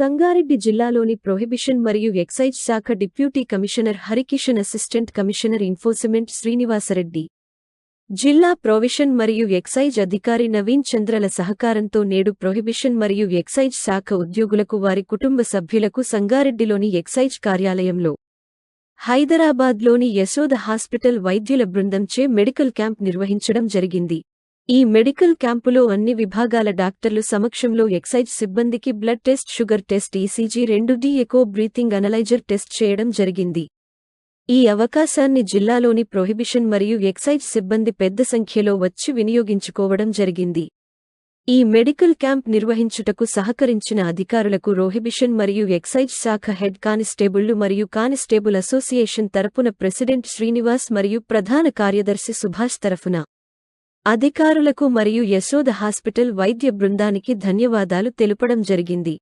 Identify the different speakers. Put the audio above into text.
Speaker 1: సంగారెడ్డి జిల్లాలోని ప్రొహిబిషన్ మరియు ఎక్సైజ్ శాఖ deputy commissioner Harikishan assistant commissioner enforcement Srinivasa Reddy. జిల్లా ప్రొవిషన్ మరియు ఎక్సైజ్ అధికారి నవీన్ చంద్రల సహకారంతో నేడు ప్రొహిబిషన్ మరియు ఎక్సైజ్ శాఖ ఉద్యోగులకు వారి కుటుంబ సభ్యులకు సంగారెడ్డిలోని ఎక్సైజ్ కార్యాలయంలో హైదరాబాద్లోని యశోద హాస్పిటల్ వైద్యుల బృందంచే మెడికల్ క్యాంప్ నిర్వహించడం జరిగింది. ఈ మెడికల్ క్యాంపులో అన్ని విభాగాల డాక్టర్లు సమక్షంలో ఎక్సైజ్ సిబ్బందికి blood test sugar test ECG రెండు D echo breathing analyser test చేయడం జరిగింది. ఈ అవకాశాన్ని జిల్లాలోని ప్రొహిబిషన్ మరియు ఎక్సైజ్ సిబ్బంది పెద్ద సంఖ్యలో వచ్చి వినియోగించుకోవడం జరిగింది. ఈ మెడికల్ క్యాంప్ నిర్వహించుటకు సహకరించిన అధికారులకు రోహిబిషన్ మరియు ఎక్సైజ్ శాఖ హెడ్ కానిస్టేబుళ్ళు మరియు కానిస్టేబుల్ అసోసియేషన్ తరపున ప్రెసిడెంట్ శ్రీనివాస్ మరియు ప్రధాన కార్యదర్శి సుభాష్ తరఫున అధికారులకు మరియు యశోద హాస్పిటల్ వైద్య బృందానికి ధన్యవాదాలు తెలుపడం జరిగింది.